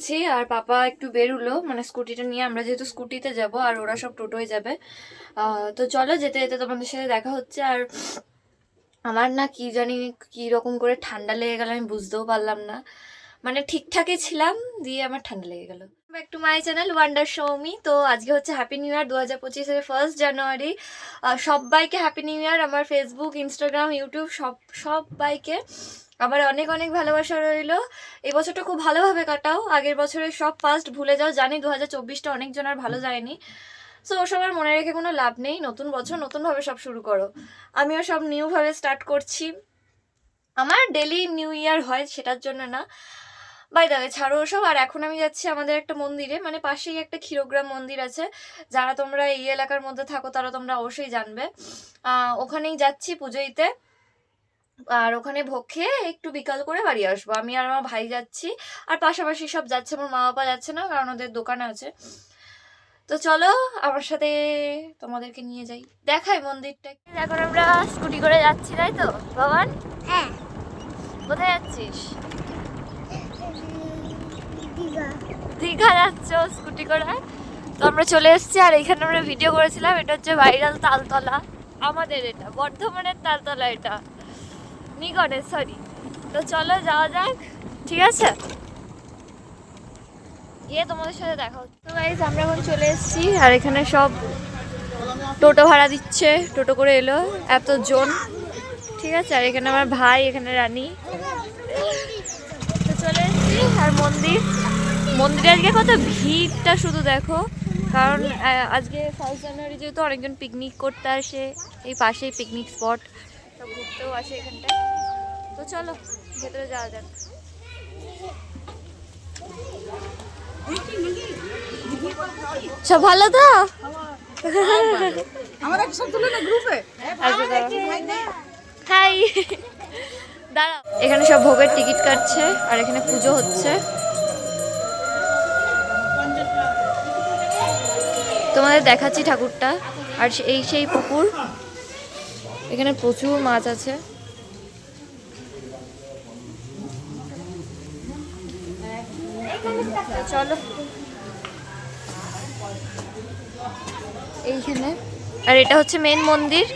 গেছি আর পাপা একটু বেরুলো। মানে স্কুটিটা নিয়ে আমরা যেহেতু স্কুটিতে যাব আর ওরা সব টোটোয় যাবে। তো চলো যেতে যেতে তোমাদের সাথে দেখা হচ্ছে আর আমার না কি জানি কি রকম করে ঠান্ডা লেগে গেল, আমি বুঝতেও পারলাম না। মানে ঠিকঠাকই ছিলাম, দিয়ে আমার ঠান্ডা লেগে গেল। Back to my channel wonder Soumi তো আজকে হচ্ছে হ্যাপি নিউ ইয়ার দু হাজার পঁচিশের ফার্স্ট জানুয়ারি সবাইকে হ্যাপি নিউ ইয়ার আমার ফেসবুক ইনস্টাগ্রাম ইউটিউব সব, সবাইকে। আমার অনেক অনেক ভালোবাসা রইল। এই বছরটা খুব ভালোভাবে কাটাও। আগের বছরের সব ফার্স্ট ভুলে যাও। জানি দু হাজার চব্বিশটা অনেকজন আর ভালো যায়নি। সো ওসব আর মনে রেখে কোনো লাভ নেই। নতুন বছর নতুনভাবে সব শুরু করো। আমিও সব নিউভাবে স্টার্ট করছি। আমার ডেলি নিউ ইয়ার হয়, সেটার জন্য না। বাই দাবে ছাড়ো ওসব। আর এখন আমি যাচ্ছি আমাদের একটা মন্দিরে। মানে পাশেই একটা ক্ষীরগ্রাম মন্দির আছে। যারা তোমরা এই এলাকার মধ্যে থাকো, তারা তোমরা অবশ্যই জানবে। ওখানেই যাচ্ছি পুজো দিতে আর ওখানে ভোগ খেয়ে একটু বিকাল করে বাড়ি আসব। আমি আর আমার ভাই যাচ্ছি আর পাশাপাশি সব যাচ্ছে আমার মা বাবা যাচ্ছে না কারণ ওদের দোকানে আছে। তো চলো আমার সাথে তোমাদেরকে নিয়ে যাই। দেখাই মন্দিরটা। এখন আমরা স্কুটি করে যাচ্ছি তাই তো? বাবান হ্যাঁ। কোথায় যাচ্ছিস? দীঘা। যাচ্ছ স্কুটি করে? তো আমরা চলে এসেছি আর এখানে আমরা ভিডিও করেছিলাম এটা হচ্ছে ভাইরাল তালতলা। আমাদের এটা বর্ধমানের তালতলা এটা। নিগনের সরি। তো চলো যাওয়া যাক, ঠিক আছে? গিয়ে তোমাদের সাথে দেখা হচ্ছে। তো গাইজ আমরা এখন চলে এসেছি, আর এখানে সব টোটো ভাড়া দিচ্ছে, টোটো করে এলো এত জন ঠিক আছে? আর এখানে আমার ভাই, এখানে রানী। তো চলে এসেছি, আর মন্দির। মন্দিরে আজকে কত ভিড়টা শুধু দেখো, কারণ আজকে ফার্স্ট জানুয়ারি যেহেতু অনেকজন পিকনিক করতে আসে, এই পাশেই পিকনিক স্পট ঘুরতেও আসে এখানটায়। তো চলো ভেতরে যাওয়া যাক। সব ভালো তো? আমার একসাথে না গ্রুপে। আচ্ছা হাই। এখানে সব ভোগের টিকিট কাটছে আর এখানে পুজো হচ্ছে। তোমাদের দেখাচ্ছি ঠাকুরটা আর এই সেই পুকুর। এখানে প্রচুর মাছ আছে। চলো। এইখানে। আর এটা হচ্ছে মেন মন্দির।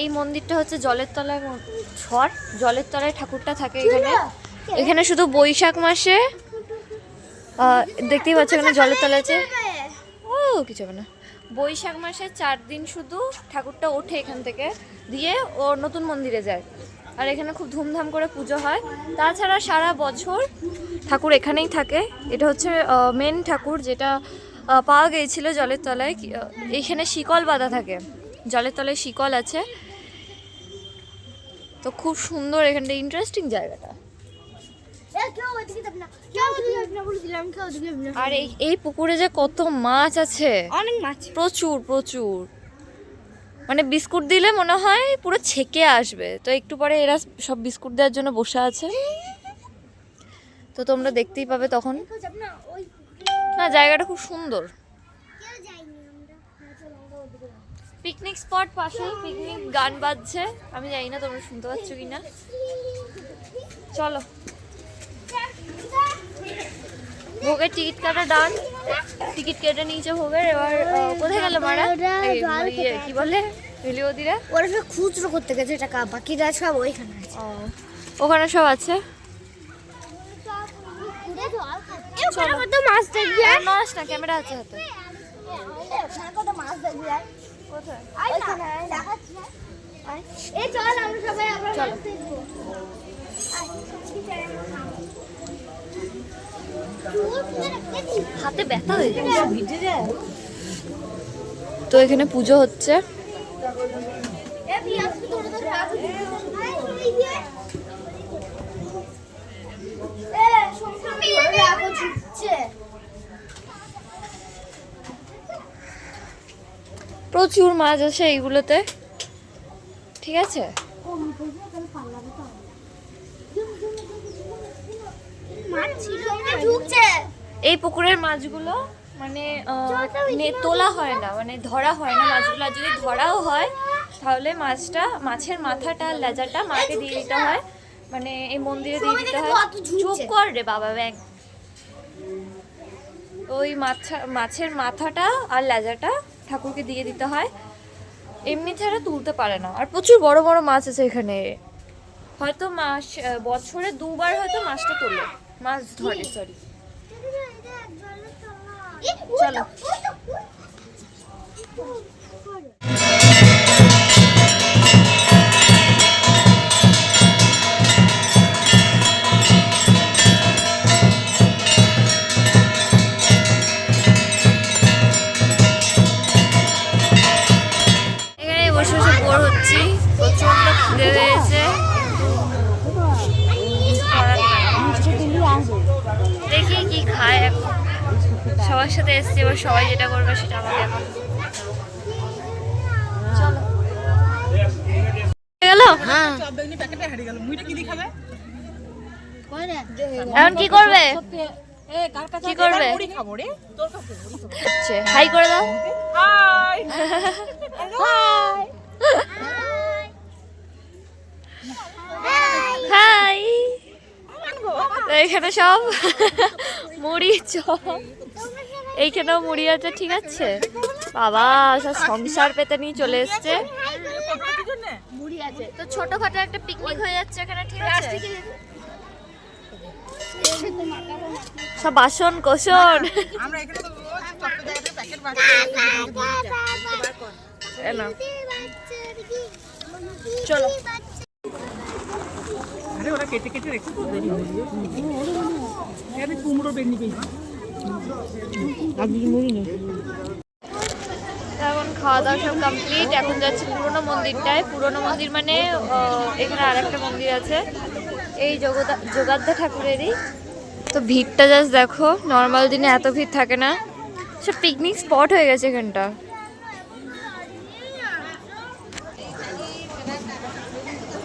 এই মন্দিরটা হচ্ছে জলের তলায় ছর জলের তলায় ঠাকুরটা থাকে এখানে। এখানে শুধু বৈশাখ মাসে দেখতেই পাচ্ছ এখানে জলের তলায় আছে। ও, কিছু না। বৈশাখ মাসে চার দিন শুধু ঠাকুরটা ওঠে এখান থেকে, দিয়ে ও নতুন মন্দিরে যায়। আর এখানে খুব ধুমধাম করে পুজো হয়। তাছাড়া সারা বছর ঠাকুর এখানেই থাকে। এটা হচ্ছে মেন ঠাকুর যেটা পাওয়া গিয়েছিল জলের তলায়। এইখানে শিকল বাঁধা থাকে। জলের তলায় শিকল আছে। তো খুব সুন্দর এখানটা ইন্টারেস্টিং জায়গাটা। আর এই পুকুরে যে কত মাছ আছে। অনেক মাছ। প্রচুর প্রচুর। মানে বিস্কুট দিলে মনে হয় পুরো ছেকে আসবে। তো একটু পরে এরা সব বিস্কুট দেওয়ার জন্য বসে আছে। তো তোমরা দেখতেই পাবে তখন। না জায়গাটা খুব সুন্দর। পিকনিক স্পট পাশেই পিকনিক গান বাজছে। আমি জানি না তোমরা শুনতে পাচ্ছ কি না চলো। ভোগের টিকিট কাটা ডান টিকিট কেটে নিয়েছে ভোগের এবার কোথায় গেল মারা কি বলে মিলিওদিরা ওরা সব খুচরো করতে গেছে টাকা বাকিরা সব ওইখানে আছে ওখানে সব আছে মাছ দেখবি নড়াস না ক্যামেরা আছে হাতে কত মাছ দেখবি কোথায় চল আমরা সবাই আবার মাছ দেখব হাতে ব্যথা হয়ে যাচ্ছে তো এখানে পুজো হচ্ছে। প্রচুর মাছ আছে এইগুলোতে। ঠিক আছে ঢুকছে এই পুকুরের মাছগুলো মানে তোলা হয় না মানে ধরা হয় না মাছগুলো। যদি ধরাও হয় তাহলে মাছটা মাছের মাথাটা আর লেজাটা মাকে দিয়ে দিতে হয়। মানে এই মন্দিরে দিয়ে দিতে হয়। চুপ কর রে বাবা ব্যাং। ওই মাছা মাছের মাথাটা আর লেজাটা ঠাকুরকে দিয়ে দিতে হয়। এমনি ছাড়া তুলতে পারে না। আর প্রচুর বড় বড় মাছ আছে এখানে। হয়তো মাস বছরে দুবার হয়তো মাছটা তোলে। মাছ ধরে সরি চলো। এখন কি করবে? কি করবে? হাই করে দাও। হাই এখানে সব মুড়ি চপ। এইখানেও মুড়ি আছে ঠিক আছে? বাবা সব সংসার পেতে নিয়ে চলে এসছে। তো ছোটখাটো একটা পিকনিক হয়ে যাচ্ছে এখানে ঠিক আছে? সব বাসন কোসন আমরা এখানে তো রোজ ছোট্ট প্যাকেট বাঁচি এ নাও। চলো। আরে ওরা কেটে কেটে রেখে তো দেরি হয়ে কুমড়ো বেনি পেয়েছি এখন খাওয়া দাওয়া সব কমপ্লিট এখন যাচ্ছি পুরনো মন্দিরটায়। পুরনো মন্দির মানে এখানে আর একটা মন্দির আছে। এই জগদা যোগাদ্দা ঠাকুরেরই। তো ভিড়টা জাস্ট দেখো নর্মাল দিনে এত ভিড় থাকে না। সব পিকনিক স্পট হয়ে গেছে এখানটা।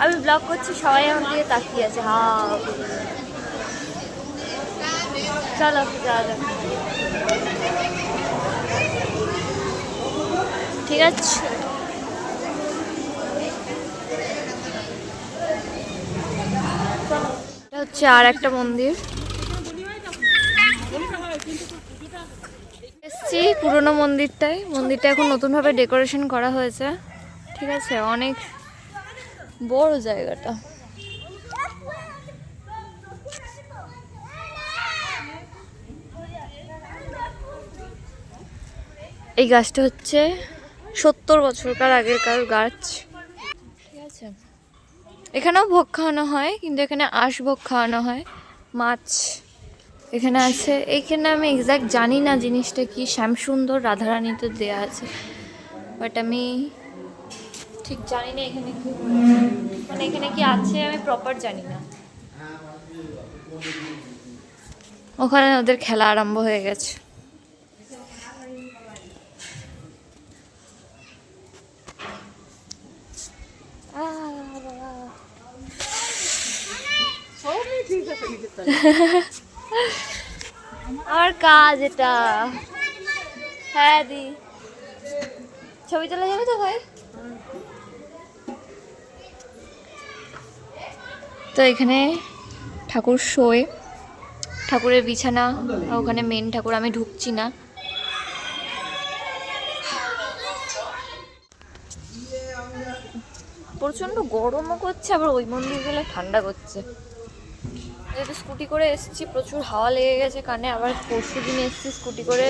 আমি ব্লগ করছি সবাই আমার দিকে তাকিয়ে আছে হা। চলো যাওয়া যাক। ঠিক আছে। হচ্ছে আর একটা মন্দির। এসছি পুরনো মন্দিরটায়। মন্দিরটা এখন নতুনভাবে ডেকোরেশন করা হয়েছে। ঠিক আছে, অনেক বড় জায়গাটা। এই গাছটা হচ্ছে সত্তর বছরকার আগেরকার গাছ। ঠিক আছে। এখানেও ভোগ খাওয়ানো হয়, কিন্তু এখানে আঁশ ভোগ খাওয়ানো হয়, মাছ। এখানে আছে। এখানে আমি এক্স্যাক্ট জানি না জিনিসটা কি। শ্যামসুন্দর রাধারানীতে দেয়া আছে। বাট আমি ঠিক জানি না এখানে কি। মানে এখানে কি আছে আমি প্রপার জানি না। ওখানে ওদের খেলা আরম্ভ হয়ে গেছে। আমার কাজ এটা। হ্যাঁ দি। ছবি তোলা যাবে তো ভাই? তো এখানে ঠাকুর শোয়। ঠাকুরের বিছানা ওখানে মেন ঠাকুর, আমি ঢুকছি না। প্রচণ্ড গরমও করছে, আবার ওই মন্দির গেলে ঠান্ডা করছে। যেহেতু স্কুটি করে এসেছি, প্রচুর হাওয়া লেগে গেছে কানে, আবার পরশু দিন এসেছি স্কুটি করে।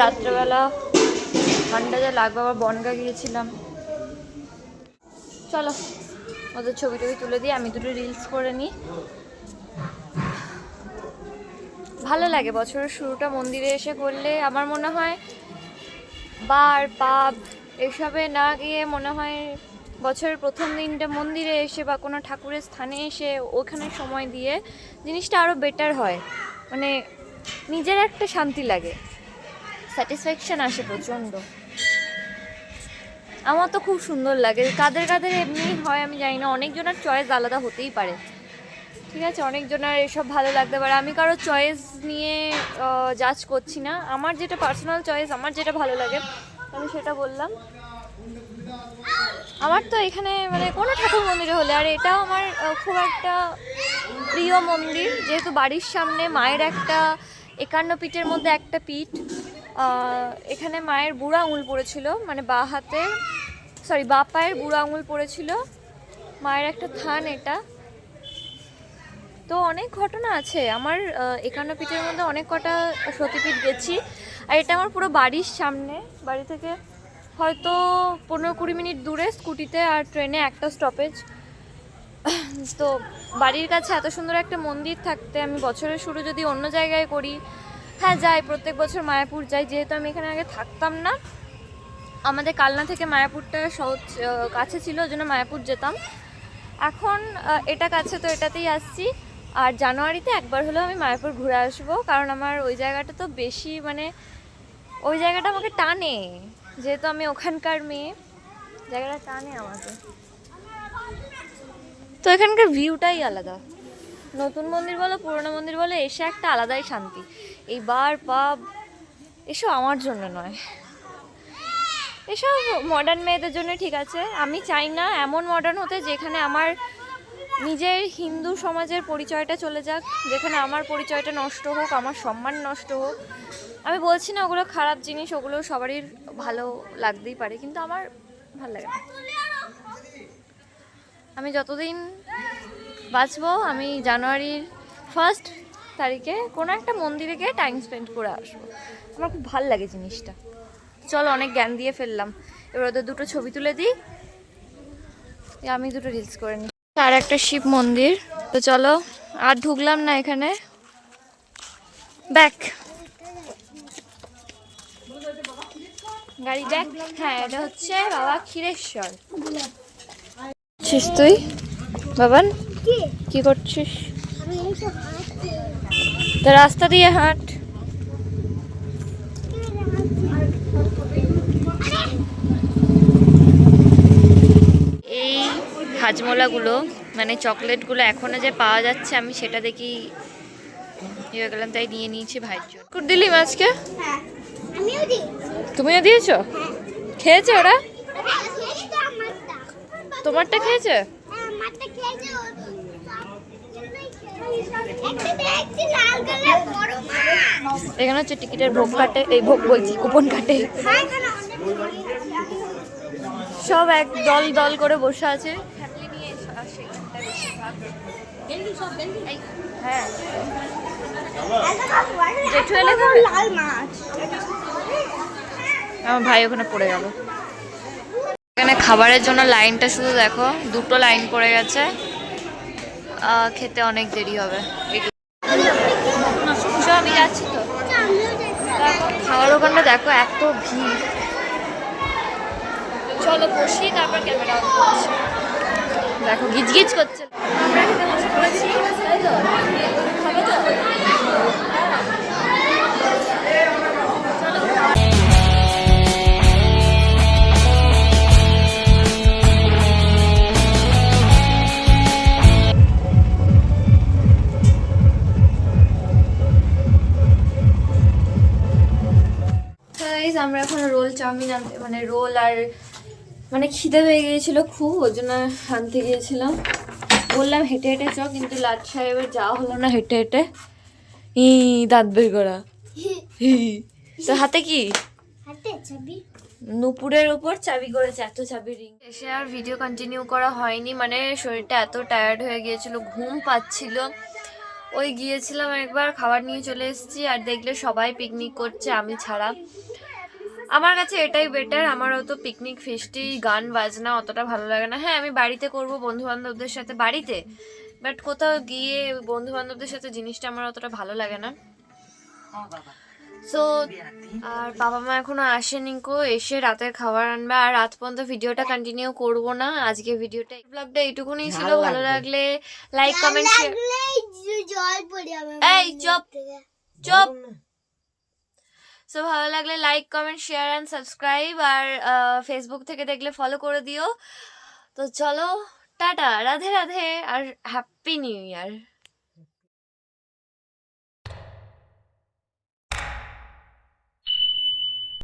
রাত্রেবেলা ঠান্ডা যা লাগবে, আবার বনগা গিয়েছিলাম। চলো, ওদের ছবি টবি তুলে দিয়ে আমি দুটো রিলস করে নিই। ভালো লাগে, বছরের শুরুটা মন্দিরে এসে করলে আমার মনে হয় বার পাব এসবে না গিয়ে মনে হয় বছরের প্রথম দিনটা মন্দিরে এসে বা কোনো ঠাকুরের স্থানে এসে ওখানে সময় দিয়ে জিনিসটা আরও বেটার হয়। মানে নিজের একটা শান্তি লাগে। স্যাটিসফ্যাকশান আসে প্রচণ্ড। আমার তো খুব সুন্দর লাগে। কাদের কাদের এমনি হয় আমি জানি না। অনেকজনের চয়েস আলাদা হতেই পারে। ঠিক আছে? অনেকজনের এসব ভালো লাগতে পারে। আমি কারও চয়েস নিয়ে জাজ করছি না। আমার যেটা পার্সোনাল চয়েস আমার যেটা ভালো লাগে, আমি সেটা বললাম। আমার তো এখানে মানে কোনো ঠাকুর মন্দিরে হলে, আর এটাও আমার খুব একটা প্রিয় মন্দির। যেহেতু বাড়ির সামনে মায়ের একটা একান্ন পিঠের মধ্যে একটা পিঠ এখানে মায়ের বুড়া আঙুল পড়েছিল মানে বা হাতে সরি বা পায়ের বুড়া আঙুল পড়েছিল। মায়ের একটা থান এটা। তো অনেক ঘটনা আছে। আমার একান্ন পিঠের মধ্যে অনেক কটা সতীপীঠ গেছি, আর এটা আমার পুরো বাড়ির সামনে, বাড়ি থেকে হয়তো পনেরো কুড়ি মিনিট দূরে স্কুটিতে আর ট্রেনে একটা স্টপেজ তো বাড়ির কাছে এত সুন্দর একটা মন্দির থাকতে আমি বছরের শুরু যদি অন্য জায়গায় করি হ্যাঁ যাই, প্রত্যেক বছর মায়াপুর যাই, যেহেতু আমি এখানে আগে থাকতাম না। আমাদের কালনা থেকে মায়াপুরটা সহজ কাছে ছিল, ওই জন্য মায়াপুর যেতাম। এখন এটা কাছে, তো এটাতেই আসছি। আর জানুয়ারিতে একবার হলেও আমি মায়াপুর ঘুরে আসব, কারণ আমার ওই জায়গাটা তো বেশি মানে ওই জায়গাটা আমাকে টানে। যেহেতু আমি ওখানকার মেয়ে, জায়গাটা টানে আমাকে। তো এখানকার ভিউটাই আলাদা। নতুন মন্দির বলো, পুরনো মন্দির বলো, এসে একটা আলাদাই শান্তি। এই বার, পাব, এসব আমার জন্য নয়। এসব মডার্ন মেয়েদের জন্য ঠিক আছে। আমি চাই না এমন মডার্ন হতে যেখানে আমার নিজের হিন্দু সমাজের পরিচয়টা চলে যাক, যেখানে আমার পরিচয়টা নষ্ট হোক, আমার সম্মান নষ্ট হোক। আমি বলছি না ওগুলো খারাপ জিনিস, ওগুলো সবারই ভালো লাগতেই পারে, কিন্তু আমার ভালো লাগে না। আমি যতদিন বাঁচবো, আমি জানুয়ারির ফার্স্ট তারিখে কোনো একটা মন্দিরে গিয়ে টাইম স্পেন্ড করে আসব। আমার খুব ভালো লাগে জিনিসটা। চলো অনেক জ্ঞান দিয়ে ফেললাম। এবার ওদের দুটো ছবি তুলে দিই। আমি দুটো রিলস করে নিই। আর একটা শিব মন্দির। তো চলো, আর ঢুকলাম না এখানে। ব্যাক। গাড়ি ব্যাক হ্যাঁ এটা হচ্ছে বাবা ক্ষীরেশ্বর। করছিস তুই? বাবান কি? কি করছিস? আমি এই সব হাঁটছি। তো রাস্তা দিয়ে হাঁট। এই হাজমোলাগুলো মানে চকলেটগুলো এখনও যে পাওয়া যাচ্ছে আমি সেটা দেখি ইয়ে গেলাম তাই নিয়ে নিয়েছি ভাইয়ের জন্য। কুট দিলি মাছকে? হ্যাঁ আমিও দিই তুমিও দিয়েছ খেয়েছে ওরা। তোমারটা খেয়েছে। এখানে হচ্ছে টিকিটের ভোগ কাটে, এই ভোগ বলছি, কুপন কাটে। সব এক দল দল করে বসে আছে হ্যাঁ লাল মাছ আমার ভাই ওখানে পড়ে গেল। এখানে খাবারের জন্য লাইনটা শুধু দেখো, দুটো লাইন পড়ে গেছে। খেতে অনেক দেরি হবে। এইটুকু আমি যাচ্ছি তো। খাওয়ার ওখানটা দেখো, এত ভিড়। চলো বসি, তারপর ক্যামেরা দেখো গিজ গিজ করছে। আমরা? আমরা এখন রোল চাউমিন আনতে মানে রোল আর মানে খিদে পেয়ে গিয়েছিল খুব ওই জন্য আনতে গিয়েছিলাম। বললাম হেঁটে হেঁটে চ কিন্তু লাট সাহেবের যাওয়া হলো না হেঁটে হেঁটে। ই দাঁত বের করা। হি। হাতে কি? হাতে চাবি। নুপুরের উপর চাবি করেছে এত চাবি রিং এসে আর ভিডিও কন্টিনিউ করা হয়নি মানে শরীরটা এত টায়ার্ড হয়ে গিয়েছিল ঘুম পাচ্ছিল। ওই গিয়েছিলাম একবার খাবার নিয়ে চলে এসেছি আর দেখলে সবাই পিকনিক করছে আমি ছাড়া। আমার কাছে এটাই বেটার আমার অত পিকনিক ফিস্টি গান বাজনা অতটা ভালো লাগে না। হ্যাঁ আমি বাড়িতে করব বন্ধু বান্ধবদের সাথে বাড়িতে বাট কোথাও গিয়ে বন্ধু বান্ধবদের সাথে জিনিসটা আমার অতটা ভালো লাগে না। সো আর বাবা মা এখনও আসেনি কো এসে রাতের খাবার আনবে আর রাত পর্যন্ত ভিডিওটা কন্টিনিউ করব না। আজকে ভিডিওটা ব্লগটা এইটুকুনি ছিল ভালো লাগলে লাইক কমেন্ট শেয়ার জল পড়ে যাবে এই চুপ চুপ। সো ভালো লাগলে like comment share and subscribe R Facebook থেকে দেখলে ফলো করে দিও। তো চলো, টাটা, রাধে রাধে আর হ্যাপি নিউ ইয়ার